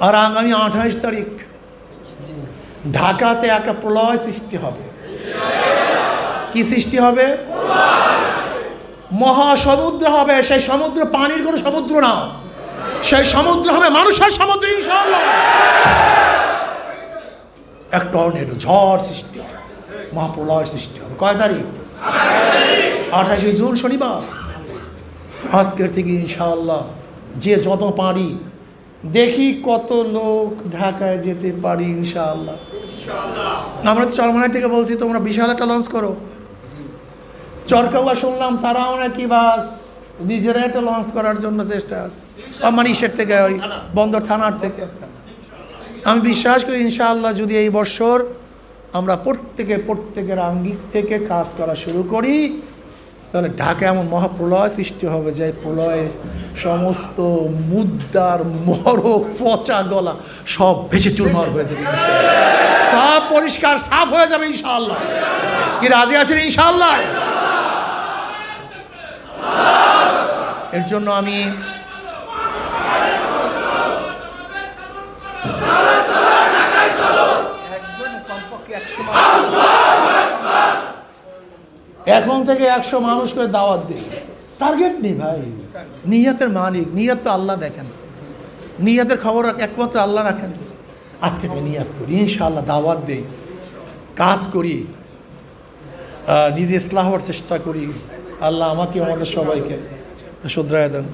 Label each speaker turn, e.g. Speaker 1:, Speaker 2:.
Speaker 1: আর আগামী আঠাশ তারিখ। ঢাকাতে একটা প্রলয় সৃষ্টি হবে। কি সৃষ্টি হবে? মহাসমুদ্র হবে, সেই সমুদ্র পানির কোনো সমুদ্র না। সেই সমুদ্র হবে মানুষের সমুদ্র এক টর্নেডো ঝড় সৃষ্টি হবে, মহাপ্রলয় সৃষ্টি হবে। কয় তারিখ? আঠাশে জুন শনিবার। আজকের থেকে ইনশাআল্লাহ যে যত পারি দেখি কত লোক ঢাকায় যেতে পারি ইনশাআল্লাহ। আমরা তো চরমানাই থেকে বলছি তোমরা বিশাল একটা লঞ্চ করো। চরকাউয়া শুনলাম তারাও নাকি বাস নিজেরা একটা লঞ্চ করার জন্য চেষ্টা আছে। আমার ইসের থেকে ওই বন্দর থানার থেকে। আমি বিশ্বাস করি ইনশাআল্লাহ যদি এই বছর আমরা প্রত্যেকে প্রত্যেকের আঙ্গিক থেকে কাজ করা শুরু করি তাহলে ঢাকা এমন মহাপ্রলয় সৃষ্টি হবে যে প্রলয়ে সমস্ত মুদ্রার মরক, পচা গলা সব ভেসে চুরমার হয়ে যাবে। সব পরিষ্কার, সাফ হয়ে যাবে ইনশাল্লাহ কি রাজি আছেন ইনশাল্লাহ এর জন্য আমি এখন থেকে একশো মানুষ করে দাওয়াত দিই। টার্গেট নেই ভাই। নিয়াতের মালিক নিয়াত তো আল্লাহ দেখেন। নিয়াতের খবর একমাত্র আল্লাহ রাখেন। আজকে থেকে নিয়াত করি ইনশাআল্লাহ দাওয়াত দেই। কাজ করি নিজে ইসলাহ হওয়ার চেষ্টা করি। আল্লাহ আমাকে আমাদের সবাইকে শুধরায় দেন।